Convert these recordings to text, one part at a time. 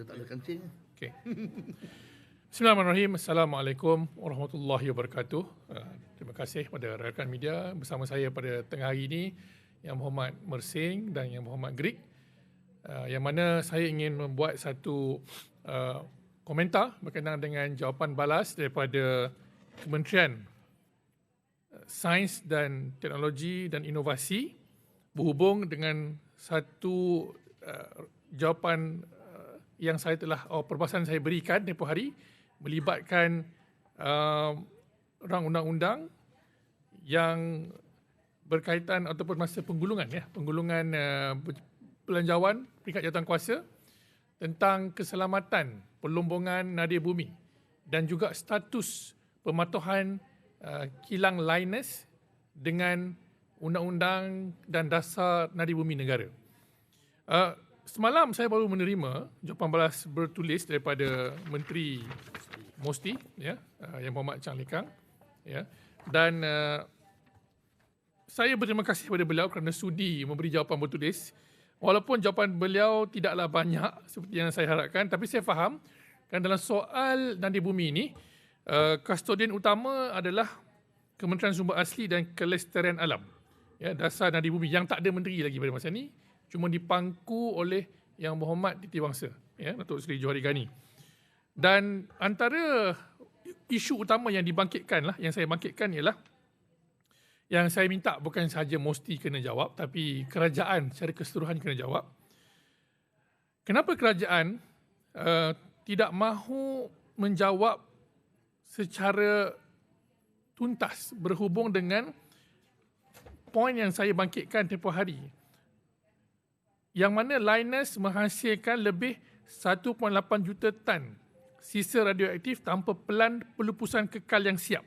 Tak ada kancing. Okay. Bismillahirrahmanirrahim. Assalamualaikum warahmatullahi wabarakatuh. Uh, terima kasih kepada rakan media bersama saya pada tengah hari ini Yang Muhammad Mersing dan Yang Muhammad Grig. Uh, yang mana saya ingin membuat satu uh, komentar berkenaan dengan jawapan balas daripada Kementerian Sains dan Teknologi dan Inovasi berhubung dengan satu jawapan yang saya telah oh, perbahasan saya berikan tempoh hari melibatkan uh, orang undang-undang yang berkaitan ataupun masa penggulungan ya penggulungan uh, belanjawan peringkat jawatan kuasa tentang keselamatan perlombongan nadia bumi dan juga status pematuhan uh, kilang Linus dengan undang-undang dan dasar nadia bumi negara. Uh, semalam saya baru menerima jawapan balas bertulis daripada Menteri Mosti ya uh, yang Muhammad Chang Lekang ya. Dan uh, saya berterima kasih kepada beliau kerana sudi memberi jawapan bertulis. Walaupun jawapan beliau tidaklah banyak seperti yang saya harapkan tapi saya faham kan dalam soal nadia bumi ini uh, kustodian utama adalah Kementerian Sumber Asli dan Kelestarian Alam ya dasar nadia bumi yang tak ada menteri lagi pada masa ini cuma dipangku oleh Yang Muhammad Titi Wangsa, ya, Datuk Seri Johari Gani. Dan antara isu utama yang dibangkitkan lah, yang saya bangkitkan ialah yang saya minta bukan sahaja Mosti kena jawab, tapi kerajaan secara keseluruhan kena jawab. Kenapa kerajaan uh, tidak mahu menjawab secara tuntas berhubung dengan poin yang saya bangkitkan tempoh hari yang mana Linus menghasilkan lebih 1.8 juta tan sisa radioaktif tanpa pelan pelupusan kekal yang siap.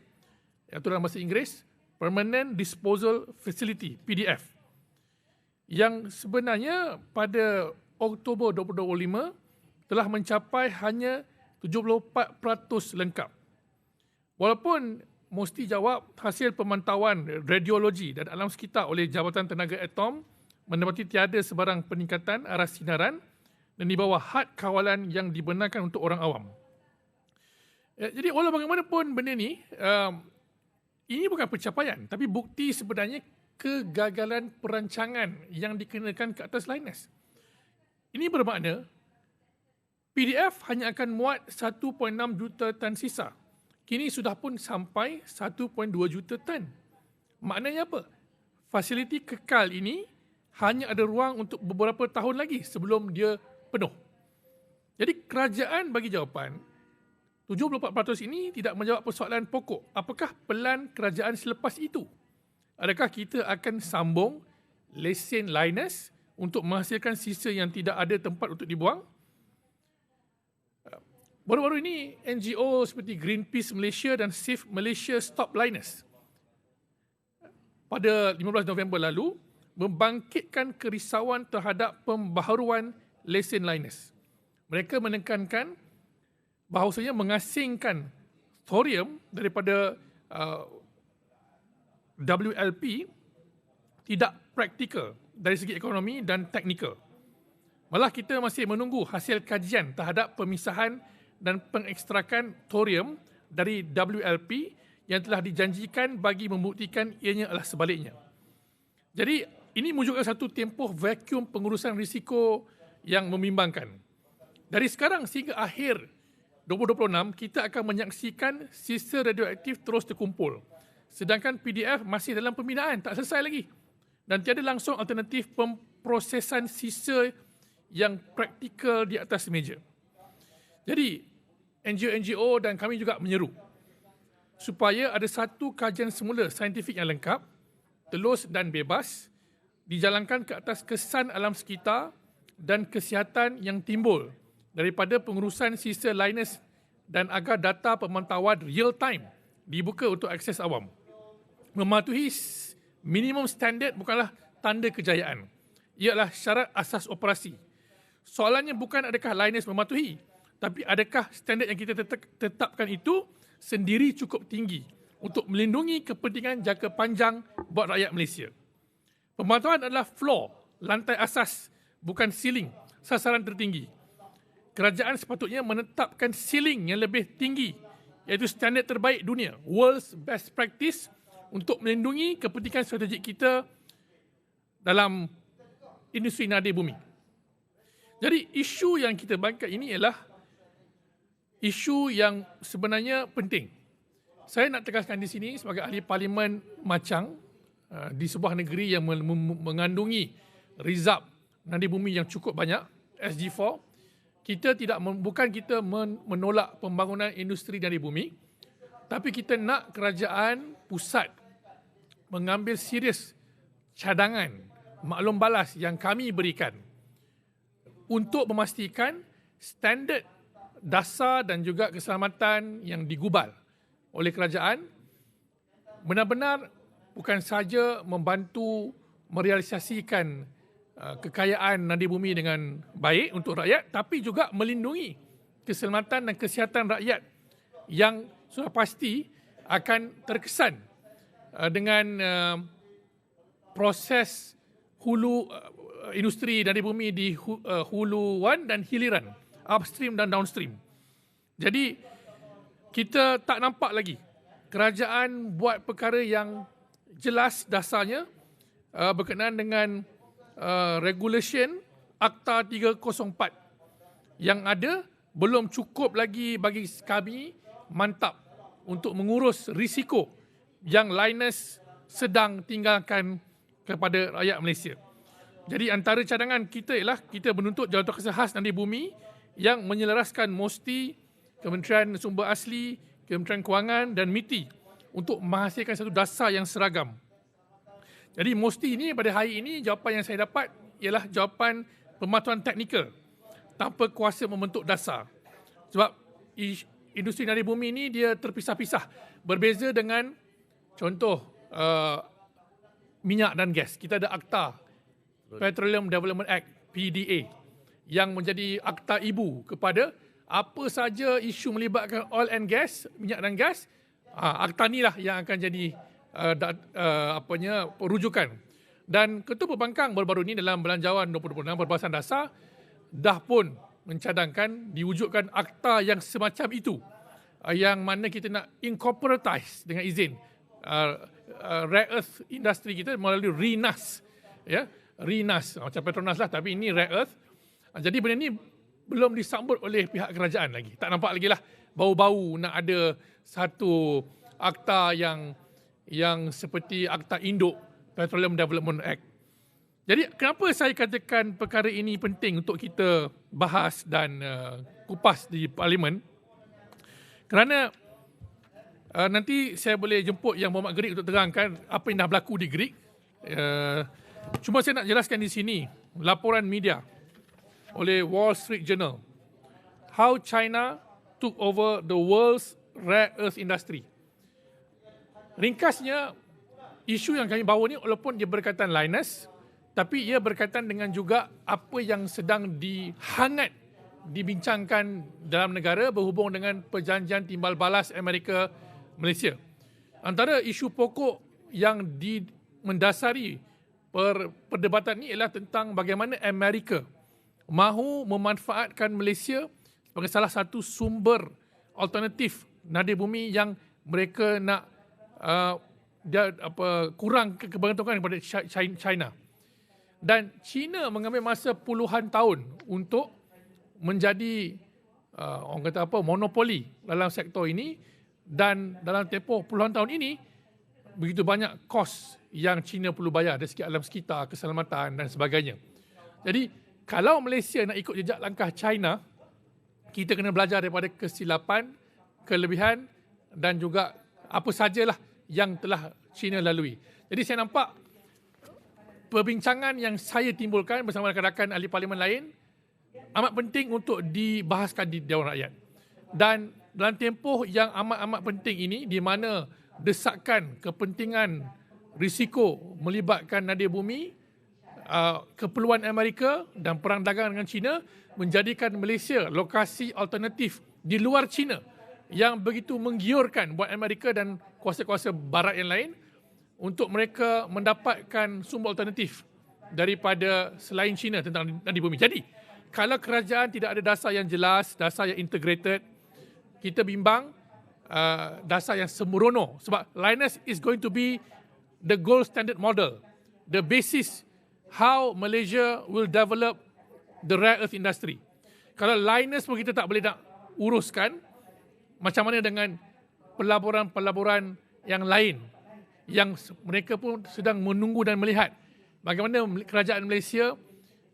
Iaitu dalam bahasa Inggeris, Permanent Disposal Facility, PDF. Yang sebenarnya pada Oktober 2025 telah mencapai hanya 74% lengkap. Walaupun mesti jawab hasil pemantauan radiologi dan alam sekitar oleh Jabatan Tenaga Atom mendapati tiada sebarang peningkatan arah sinaran dan di bawah had kawalan yang dibenarkan untuk orang awam. Ya, jadi walau bagaimanapun benda ni, um, ini bukan pencapaian tapi bukti sebenarnya kegagalan perancangan yang dikenakan ke atas Linus. Ini bermakna PDF hanya akan muat 1.6 juta tan sisa. Kini sudah pun sampai 1.2 juta tan. Maknanya apa? Fasiliti kekal ini hanya ada ruang untuk beberapa tahun lagi sebelum dia penuh. Jadi kerajaan bagi jawapan 74% ini tidak menjawab persoalan pokok. Apakah pelan kerajaan selepas itu? Adakah kita akan sambung lesen Linus untuk menghasilkan sisa yang tidak ada tempat untuk dibuang? Baru-baru ini NGO seperti Greenpeace Malaysia dan Save Malaysia Stop Linus. Pada 15 November lalu, membangkitkan kerisauan terhadap pembaharuan lesen Linus. Mereka menekankan bahawasanya mengasingkan thorium daripada uh, WLP tidak praktikal dari segi ekonomi dan teknikal. Malah kita masih menunggu hasil kajian terhadap pemisahan dan pengekstrakan thorium dari WLP yang telah dijanjikan bagi membuktikan ianya adalah sebaliknya. Jadi ini menunjukkan satu tempoh vacuum pengurusan risiko yang membimbangkan. Dari sekarang sehingga akhir 2026, kita akan menyaksikan sisa radioaktif terus terkumpul. Sedangkan PDF masih dalam pembinaan, tak selesai lagi. Dan tiada langsung alternatif pemprosesan sisa yang praktikal di atas meja. Jadi, NGO-NGO dan kami juga menyeru supaya ada satu kajian semula saintifik yang lengkap, telus dan bebas dijalankan ke atas kesan alam sekitar dan kesihatan yang timbul daripada pengurusan sisa Linus dan agar data pemantauan real time dibuka untuk akses awam. Mematuhi minimum standard bukanlah tanda kejayaan. Ialah syarat asas operasi. Soalannya bukan adakah Linus mematuhi, tapi adakah standard yang kita tetapkan itu sendiri cukup tinggi untuk melindungi kepentingan jangka panjang buat rakyat Malaysia. Pemantauan adalah floor, lantai asas, bukan ceiling, sasaran tertinggi. kerajaan sepatutnya menetapkan ceiling yang lebih tinggi iaitu standard terbaik dunia, world's best practice untuk melindungi kepentingan strategik kita dalam industri nadi bumi. Jadi isu yang kita bangkit ini ialah isu yang sebenarnya penting. Saya nak tegaskan di sini sebagai ahli parlimen Macang di sebuah negeri yang mengandungi rizab nadi bumi yang cukup banyak, SG4, kita tidak bukan kita menolak pembangunan industri dari bumi tapi kita nak kerajaan pusat mengambil serius cadangan maklum balas yang kami berikan untuk memastikan standard dasar dan juga keselamatan yang digubal oleh kerajaan benar-benar bukan saja membantu merealisasikan Uh, kekayaan nadi bumi dengan baik untuk rakyat tapi juga melindungi keselamatan dan kesihatan rakyat yang sudah pasti akan terkesan uh, dengan uh, proses hulu industri nadi bumi di huluan dan hiliran upstream dan downstream. Jadi kita tak nampak lagi kerajaan buat perkara yang jelas dasarnya berkenaan dengan uh, regulation Akta 304 yang ada belum cukup lagi bagi kami mantap untuk mengurus risiko yang Linus sedang tinggalkan kepada rakyat Malaysia. Jadi antara cadangan kita ialah kita menuntut Jawatan Kuasa Khas Nadi Bumi yang menyelaraskan MOSTI, Kementerian Sumber Asli, Kementerian Kewangan dan MITI untuk menghasilkan satu dasar yang seragam jadi mesti ini pada hari ini jawapan yang saya dapat ialah jawapan pematuhan teknikal tanpa kuasa membentuk dasar. Sebab industri nadi bumi ini dia terpisah-pisah. Berbeza dengan contoh uh, minyak dan gas. Kita ada akta Petroleum Development Act PDA yang menjadi akta ibu kepada apa saja isu melibatkan oil and gas, minyak dan gas. Uh, akta inilah yang akan jadi uh, da, uh, apanya rujukan. Dan Ketua Pembangkang baru-baru ini dalam belanjawan 2026 perbahasan dasar dah pun mencadangkan diwujudkan akta yang semacam itu uh, yang mana kita nak incorporatize dengan izin uh, uh, rare earth industri kita melalui RINAS ya. RINAS macam Petronas lah tapi ini rare earth. Uh, jadi benda ni belum disambut oleh pihak kerajaan lagi. Tak nampak lagi lah bau-bau nak ada satu akta yang yang seperti Akta Induk Petroleum Development Act. Jadi kenapa saya katakan perkara ini penting untuk kita bahas dan uh, kupas di parlimen? Kerana uh, nanti saya boleh jemput yang Muhammad Gerik untuk terangkan apa yang dah berlaku di Gerik. Uh, cuma saya nak jelaskan di sini laporan media oleh Wall Street Journal. How China took over the world's rare earth industry. Ringkasnya, isu yang kami bawa ni walaupun dia berkaitan Linus, tapi ia berkaitan dengan juga apa yang sedang dihangat dibincangkan dalam negara berhubung dengan perjanjian timbal balas Amerika Malaysia. Antara isu pokok yang di mendasari per, perdebatan ini ialah tentang bagaimana Amerika mahu memanfaatkan Malaysia sebagai salah satu sumber alternatif nadi bumi yang mereka nak uh, dia apa kurang kebergantungan kepada China. Dan China mengambil masa puluhan tahun untuk menjadi uh, orang kata apa monopoli dalam sektor ini dan dalam tempoh puluhan tahun ini begitu banyak kos yang China perlu bayar dari segi alam sekitar, keselamatan dan sebagainya. Jadi kalau Malaysia nak ikut jejak langkah China, kita kena belajar daripada kesilapan, kelebihan dan juga apa sajalah yang telah China lalui. Jadi saya nampak perbincangan yang saya timbulkan bersama rakan-rakan ahli parlimen lain amat penting untuk dibahaskan di Dewan Rakyat. Dan dalam tempoh yang amat-amat penting ini di mana desakan kepentingan risiko melibatkan nadir bumi, uh, keperluan Amerika dan perang dagang dengan China menjadikan Malaysia lokasi alternatif di luar China yang begitu menggiurkan buat Amerika dan kuasa-kuasa barat yang lain untuk mereka mendapatkan sumber alternatif daripada selain China tentang nadi bumi. Jadi, kalau kerajaan tidak ada dasar yang jelas, dasar yang integrated, kita bimbang uh, dasar yang sembrono sebab Linus is going to be the gold standard model, the basis how Malaysia will develop the rare earth industry. Kalau Linus pun kita tak boleh nak uruskan, macam mana dengan pelaburan-pelaburan yang lain yang mereka pun sedang menunggu dan melihat bagaimana kerajaan Malaysia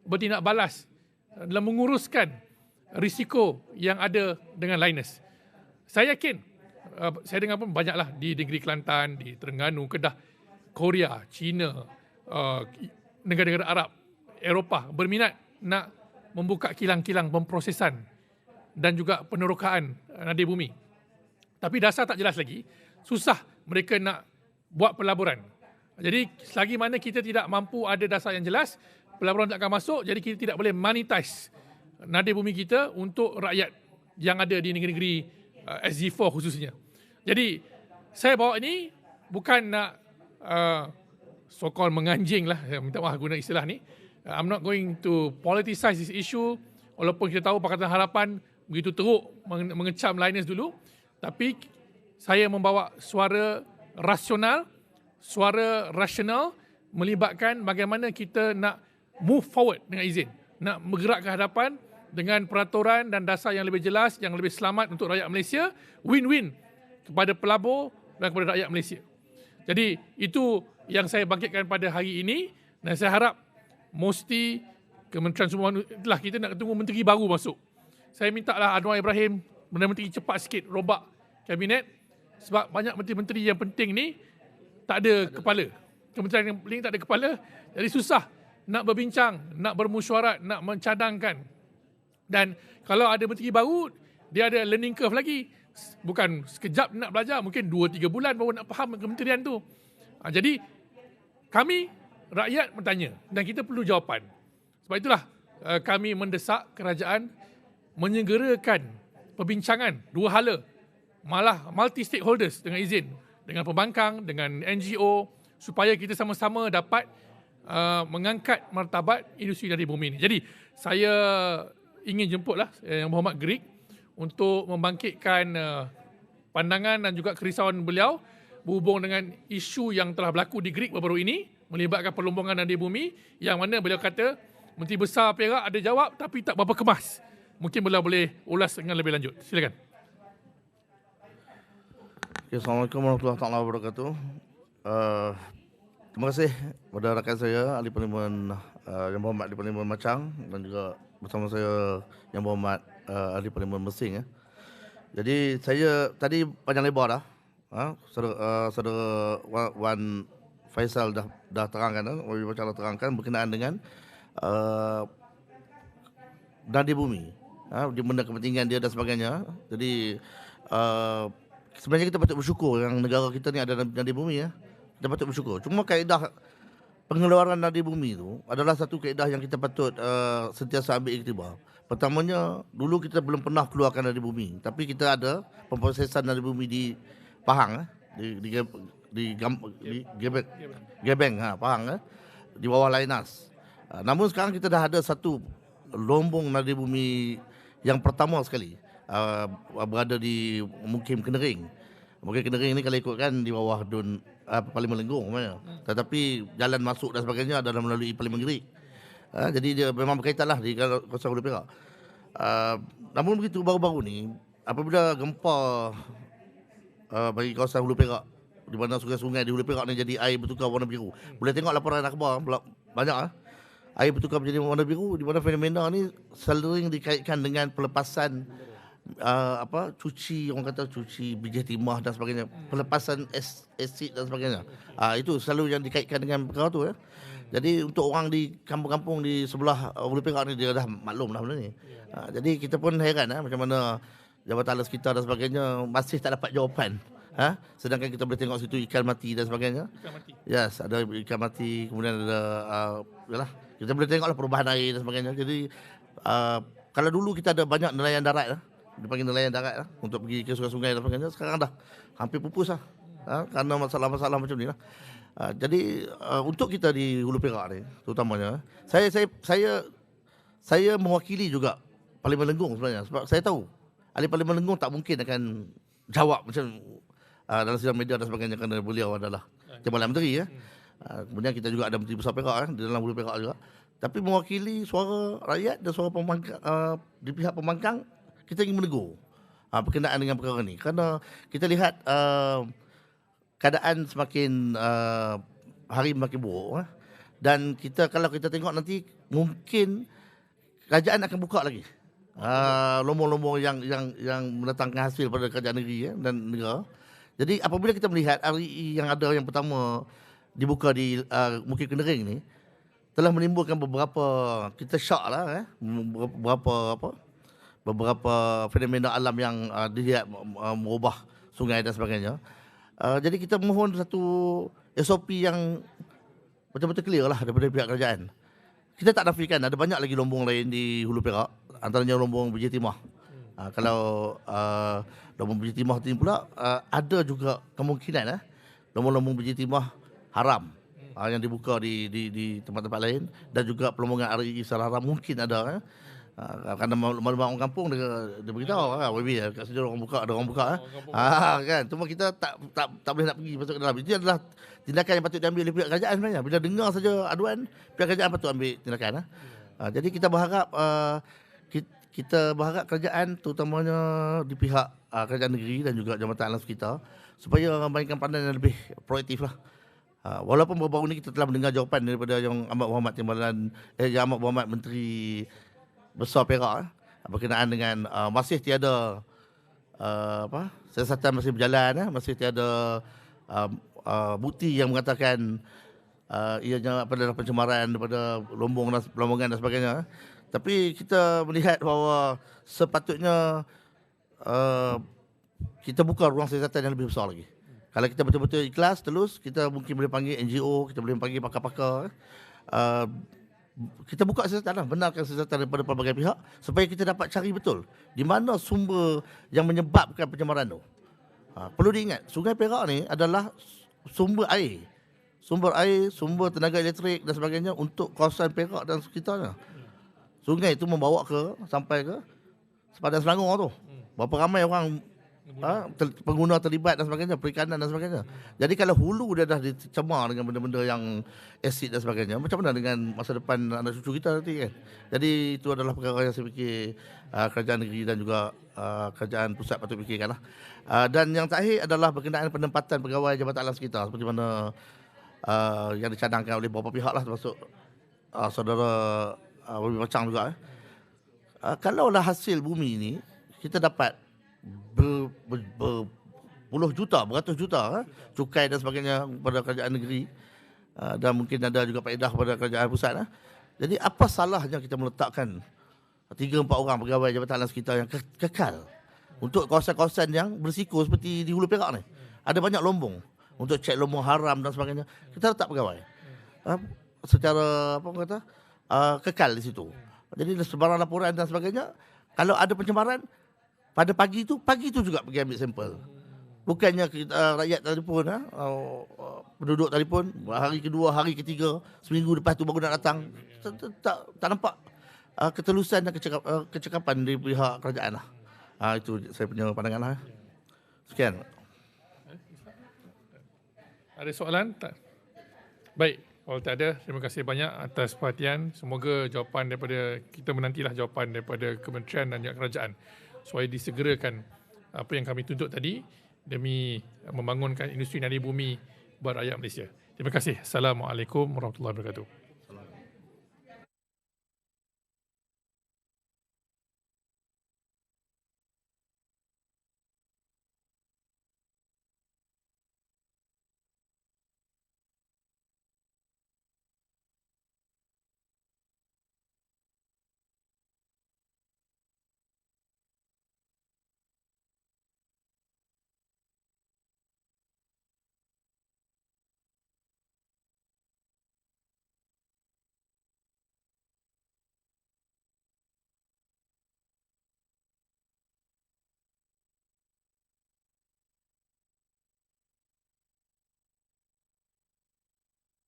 bertindak balas dalam menguruskan risiko yang ada dengan Linus. Saya yakin, uh, saya dengar pun banyaklah di negeri Kelantan, di Terengganu, Kedah, Korea, China, uh, negara-negara Arab, Eropah berminat nak membuka kilang-kilang pemprosesan dan juga penerokaan nadir bumi. Tapi dasar tak jelas lagi, susah mereka nak buat pelaburan. Jadi selagi mana kita tidak mampu ada dasar yang jelas, pelaburan tak akan masuk, jadi kita tidak boleh monetize nadir bumi kita untuk rakyat yang ada di negeri-negeri uh, SG4 khususnya. Jadi saya bawa ini bukan nak uh, so-called menganjing lah, minta maaf guna istilah ni. I'm not going to politicize this issue walaupun kita tahu Pakatan Harapan begitu teruk mengecam Linus dulu. Tapi saya membawa suara rasional, suara rasional melibatkan bagaimana kita nak move forward dengan izin. Nak bergerak ke hadapan dengan peraturan dan dasar yang lebih jelas, yang lebih selamat untuk rakyat Malaysia. Win-win kepada pelabur dan kepada rakyat Malaysia. Jadi itu yang saya bangkitkan pada hari ini dan saya harap mesti Kementerian Semua itulah kita nak tunggu menteri baru masuk. Saya minta lah Anwar Ibrahim menteri cepat sikit robak kabinet sebab banyak menteri-menteri yang penting ni tak ada kepala. Kementerian yang paling tak ada kepala. Jadi susah nak berbincang, nak bermusyawarat, nak mencadangkan. Dan kalau ada menteri baru, dia ada learning curve lagi. Bukan sekejap nak belajar, mungkin 2-3 bulan baru nak faham kementerian tu. Ha, jadi, kami rakyat bertanya dan kita perlu jawapan. Sebab itulah uh, kami mendesak kerajaan menyegerakan perbincangan dua hala malah multi stakeholders dengan izin dengan pembangkang dengan NGO supaya kita sama-sama dapat uh, mengangkat martabat industri dari bumi ini. Jadi saya ingin jemputlah eh, Yang Muhammad Greek untuk membangkitkan uh, pandangan dan juga kerisauan beliau berhubung dengan isu yang telah berlaku di Greek baru-baru ini melibatkan perlombongan dari bumi yang mana beliau kata Menteri Besar Perak ada jawab tapi tak berapa kemas. Mungkin beliau boleh ulas dengan lebih lanjut. Silakan. Okay, Assalamualaikum warahmatullahi wabarakatuh. Uh, terima kasih kepada rakan saya Ahli Parlimen uh, Yang Berhormat Ahli Parlimen Macang dan juga bersama saya Yang Berhormat uh, Ahli Parlimen Mesing. Ya. Jadi saya tadi panjang lebar dah. Ha, saudara, uh, saudara Wan Faisal dah dah terangkan, macam dah terangkan berkenaan dengan uh, Nadi Bumi ha, di benda kepentingan dia dan sebagainya. Jadi uh, sebenarnya kita patut bersyukur yang negara kita ni ada nadi bumi ya. Kita patut bersyukur. Cuma kaedah pengeluaran nadi bumi itu adalah satu kaedah yang kita patut uh, sentiasa ambil iktibar. Pertamanya, dulu kita belum pernah keluarkan nadi bumi, tapi kita ada pemprosesan nadi bumi di Pahang eh? di di di, gam, di Gebeng, Gebeng ha, Pahang eh? di bawah Lainas. Uh, namun sekarang kita dah ada satu lombong nadi bumi yang pertama sekali uh, berada di Mukim Kenering. Mukim Kenering ni kalau ikutkan di bawah Dun uh, Parlimen Lenggong Hmm. Tetapi jalan masuk dan sebagainya adalah melalui Parlimen Gerik. Uh, jadi dia memang berkaitan lah di kawasan Hulu Perak. Uh, namun begitu baru-baru ni apabila gempa uh, bagi kawasan Hulu Perak di mana sungai-sungai di Hulu Perak ni jadi air bertukar warna biru. Hmm. Boleh tengok laporan akhbar banyak ah. Uh air bertukar menjadi warna biru di mana fenomena ni sering dikaitkan dengan pelepasan uh, apa cuci orang kata cuci biji timah dan sebagainya pelepasan asid dan sebagainya uh, itu selalu yang dikaitkan dengan perkara tu ya jadi untuk orang di kampung-kampung di sebelah Hulu Perak ni dia dah maklum dah benda ni uh, jadi kita pun heran eh, macam mana Jabatan Alas kita dan sebagainya masih tak dapat jawapan Ha? Sedangkan kita boleh tengok situ ikan mati dan sebagainya. Ikan mati. Yes, ada ikan mati, kemudian ada uh, yalah, kita boleh tengoklah perubahan air dan sebagainya. Jadi uh, kalau dulu kita ada banyak nelayan darat lah, dipanggil nelayan darat lah untuk pergi ke sungai-sungai dan sebagainya. Sekarang dah hampir pupus lah. Ha? Karena masalah-masalah macam ni lah. Uh, jadi uh, untuk kita di Hulu Perak ni terutamanya, saya saya saya saya mewakili juga Parlimen Lenggong sebenarnya sebab saya tahu ahli Parlimen Lenggong tak mungkin akan jawab macam uh, dalam sidang media dan sebagainya kerana beliau adalah Jabatan Menteri ya. Uh, kemudian kita juga ada Menteri Besar Perak eh, di dalam Hulu Perak juga. Tapi mewakili suara rakyat dan suara pembangkang uh, di pihak pembangkang kita ingin menegur uh, berkenaan dengan perkara ini kerana kita lihat uh, keadaan semakin uh, hari makin buruk eh. dan kita kalau kita tengok nanti mungkin kerajaan akan buka lagi uh, lombong-lombong yang yang yang mendatangkan hasil pada kerajaan negeri eh, dan negara. Jadi apabila kita melihat REE yang ada yang pertama dibuka di uh, Bukit Kendering ni telah menimbulkan beberapa kita shock lah eh beberapa apa beberapa fenomena alam yang uh, dilihat uh, merubah sungai dan sebagainya. Uh, jadi kita mohon satu SOP yang betul-betul clear lah daripada pihak kerajaan. Kita tak nafikan ada banyak lagi lombong lain di Hulu Perak antaranya lombong biji timah. Uh, kalau uh, lombong biji timah ini pula uh, ada juga kemungkinan eh lombong-lombong biji timah haram uh, yang dibuka di di di tempat-tempat lain dan juga pelombongan RI secara haram mungkin ada eh. Uh, kerana maklumat orang kampung dia, dia beritahu ah maybe kat sini orang buka ada orang buka eh. Ah kan cuma kita tak tak tak boleh nak pergi masuk ke dalam. Itu adalah tindakan yang patut diambil oleh pihak kerajaan sebenarnya. Bila dengar saja aduan pihak kerajaan patut ambil tindakan eh. Uh, jadi kita berharap uh, kita berharap kerajaan terutamanya di pihak uh, kerajaan negeri dan juga jambatan alam sekitar supaya mainkan pandangan yang lebih proaktif lah. Uh, walaupun baru-baru ini kita telah mendengar jawapan daripada yang Ahmad Muhammad Timbalan eh yang Ahmad Muhammad Menteri Besar Perak eh, berkenaan dengan uh, masih tiada uh, apa siasatan masih berjalan eh, masih tiada uh, uh, bukti yang mengatakan uh, ianya pada pencemaran daripada lombong dan lombongan dan sebagainya. Eh. Tapi kita melihat bahawa sepatutnya uh, kita buka ruang siasatan yang lebih besar lagi. Kalau kita betul-betul ikhlas, terus kita mungkin boleh panggil NGO, kita boleh panggil pakar-pakar. Uh, kita buka siasatan lah, benarkan siasatan daripada pelbagai pihak supaya kita dapat cari betul di mana sumber yang menyebabkan pencemaran tu. Ha, perlu diingat, Sungai Perak ni adalah sumber air. Sumber air, sumber tenaga elektrik dan sebagainya untuk kawasan Perak dan sekitarnya. Sungai itu membawa ke sampai ke sepadan Selangor tu. Berapa ramai orang ha, ter, pengguna terlibat dan sebagainya, perikanan dan sebagainya. Jadi kalau hulu dia dah dicemar dengan benda-benda yang asid dan sebagainya, macam mana dengan masa depan anak cucu kita nanti kan? Jadi itu adalah perkara yang saya fikir uh, kerajaan negeri dan juga uh, kerajaan pusat patut fikirkan lah. Uh, dan yang terakhir adalah berkenaan penempatan pegawai Jabatan Alam Sekitar seperti mana uh, yang dicadangkan oleh beberapa pihak lah termasuk uh, saudara uh, macam juga. Eh. Uh, kalaulah hasil bumi ini kita dapat ber, ber, ber, puluh juta, beratus juta eh, cukai dan sebagainya pada kerajaan negeri uh, dan mungkin ada juga faedah pada kerajaan pusat. Eh. Jadi apa salahnya kita meletakkan tiga empat orang pegawai Jabatan Alam Sekitar yang ke- kekal untuk kawasan-kawasan yang berisiko seperti di Hulu Perak ni. Ada banyak lombong untuk cek lombong haram dan sebagainya. Kita letak pegawai. Uh, secara apa kata uh, kekal di situ. Jadi sebarang laporan dan sebagainya kalau ada pencemaran pada pagi itu, pagi itu juga pergi ambil sampel. Bukannya kita, uh, rakyat telefon, ha? uh, uh, penduduk telefon, hari kedua, hari ketiga, seminggu lepas tu baru nak datang. Tak, tak nampak uh, ketelusan dan kecekap, uh, kecekapan dari pihak kerajaan lah. Uh, itu saya punya pandangan lah. Sekian. Ada soalan? Tak. Baik. Kalau tak ada, terima kasih banyak atas perhatian. Semoga jawapan daripada, kita menantilah jawapan daripada kementerian dan juga kerajaan supaya disegerakan apa yang kami tuntut tadi demi membangunkan industri nadi bumi buat rakyat Malaysia. Terima kasih. Assalamualaikum warahmatullahi wabarakatuh.